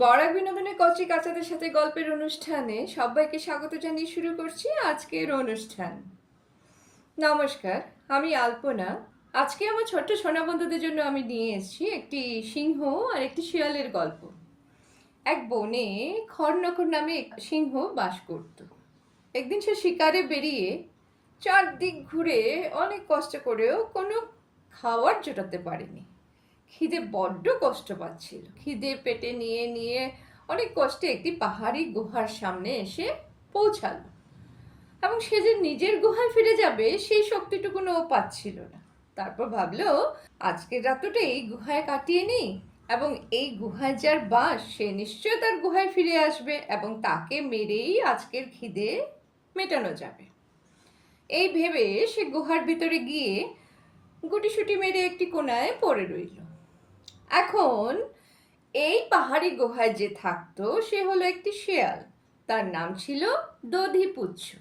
বরাক বিনোদনের কচি কাচাদের সাথে গল্পের অনুষ্ঠানে সবাইকে স্বাগত জানিয়ে শুরু করছি আজকের অনুষ্ঠান। নমস্কার, আমি আলপনা। আজকে আমার ছোট্ট সোনা বন্ধুদের জন্য আমি নিয়ে এসেছি একটি সিংহ আর একটি শিয়ালের গল্প। এক বনে খরনকর নামে সিংহ বাস করত। একদিন সে শিকারে বেরিয়ে চারদিক ঘুরে অনেক কষ্ট করেও কোনো খাওয়ার জোটাতে পারেনি। খিদে বড্ড কষ্ট পাচ্ছিল। খিদে পেটে নিয়ে নিয়ে অনেক কষ্টে একটি পাহাড়ি গুহার সামনে এসে পৌঁছালো। এবং সে যে নিজের গুহায় ফিরে যাবে, সেই শক্তিটুকুনো ও পাচ্ছিল না। তারপর ভাবলো, আজকের রাতটা এই গুহায় কাটিয়ে নিই, এবং এই গুহায় যার বাস, সে নিশ্চয় তার গুহায় ফিরে আসবে, এবং তাকে মেরেই আজকের খিদে মেটানো যাবে। এই ভেবে সে গুহার ভিতরে গিয়ে গুটিসুটি মেরে একটি কোনায় পড়ে রইল। এখন এই পাহাড়ি গুহায় যে থাকতো, সে হলো একটি শেয়াল। তার নাম ছিল দধিপুচ্ছ।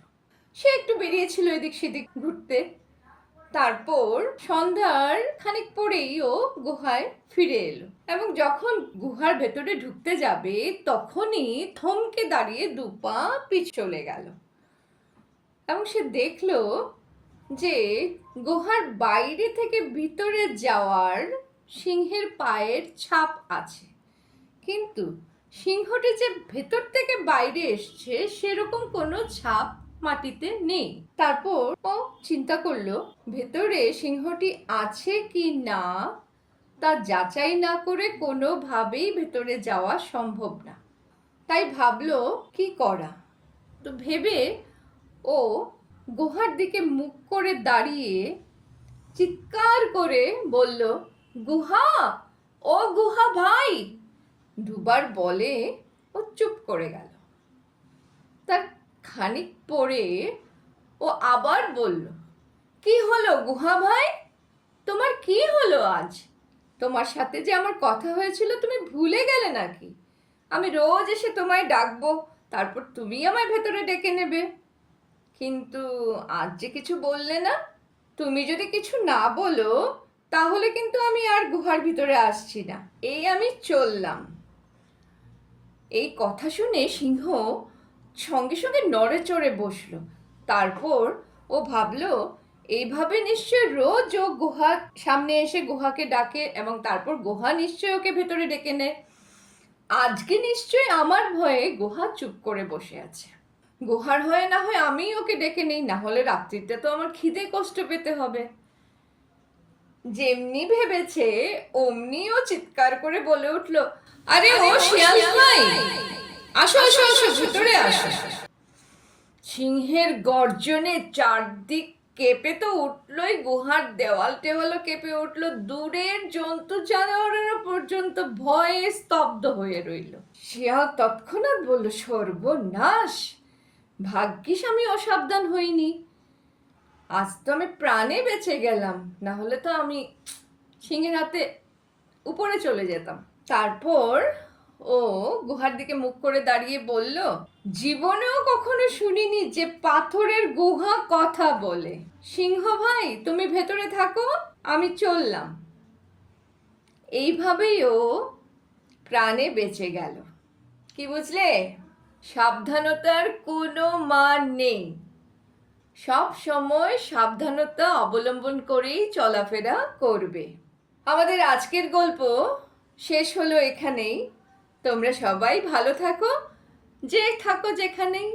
সে একটু বেরিয়েছিল এদিক সেদিক ঘুরতে। তারপর সন্ধ্যার খানিক পরেই ও গুহায় ফিরে এলো এবং যখন গুহার ভেতরে ঢুকতে যাবে, তখনই থমকে দাঁড়িয়ে দু পা পিছ চলে গেল। এবং সে দেখল যে গুহার বাইরে থেকে ভিতরে যাওয়ার সিংহের পায়ের ছাপ আছে। কিন্তু সিংহটি যে ভেতর থেকে বাইরে এসছে, সেরকম কোনো ছাপ মাটিতে নেই। তারপর ও চিন্তা করল, ভেতরে সিংহটি আছে কি না? তা যাচাই না করে কোনোভাবেই ভেতরে যাওয়া সম্ভব না। তাই ভাবলো, কি করা? তো ভেবে ও গুহার দিকে মুখ করে দাঁড়িয়ে চিৎকার করে বলল গুহা? ও গুহা ভাই! দুবার বলে ও চুপ করে গেল। তার খানিক পরে ও আবার বলল, কি হলো গুহা ভাই? তোমার কি হলো আজ? তোমার সাথে যে আমার কথা হয়েছিল তুমি ভুলে গেলে নাকি? আমি রোজ এসে তোমায় ডাকবো, তারপর তুমি আমায় ভেতরে ডেকে নেবে। কিন্তু আজ যে কিছু বললে না, তুমি যদি কিছু না বলো তাহলে কিন্তু আমি আর গুহার ভিতরে আসছি না। এই আমি চললাম। এই কথা শুনে সিংহ সঙ্গে সঙ্গে নড়ে চড়ে বসল। তারপর ও ভাবলো, এইভাবে নিশ্চয় রোজ ও গুহা সামনে এসে গুহাকে ডাকে এবং তারপর গুহা নিশ্চয় ওকে ভেতরে ডেকে নেয়। আজকে নিশ্চয় আমার ভয়ে গুহা চুপ করে বসে আছে। গুহার হয়ে না হয় আমি ওকে ডেকে নেই না হলে রাত্রিতে তো আমার খিদে কষ্ট পেতে হবে। যেমনি ভেবেছে অমনি ও চিৎকার করে বলে উঠল আরে ও শিয়াল ভাই আসো আসো আসো ভিতরে আসো সিংহের গর্জনে চারদিক কেঁপে তো উঠলোই গুহার দেওয়াল টেওয়ালও কেঁপে উঠল। দূরের জন্তু জানোয়ারেরও পর্যন্ত ভয়ে স্তব্ধ হয়ে রইল। শিয়াল তৎক্ষণাৎ বলল সর্বনাশ! ভাগ্যিস আমি অসাবধান হইনি। আজ তো আমি প্রাণে বেঁচে গেলাম, না হলে তো আমি সিংহের হাতে উপরে চলে যেতাম। তারপর ও গুহার দিকে মুখ করে দাঁড়িয়ে বলল, জীবনেও কখনো শুনিনি যে পাথরের গুহা কথা বলে। সিংহ ভাই, তুমি ভেতরে থাকো, আমি চললাম। এইভাবেই ও প্রাণে বেঁচে গেল। কি বুঝলে? সাবধানতার কোনো মান নেই। সব সময় সাবধানতা অবলম্বন করেই চলাফেরা করবে। আমাদের আজকের গল্প শেষ হলো এখানেই। তোমরা সবাই ভালো থাকো, যে থাকো যেখানেই।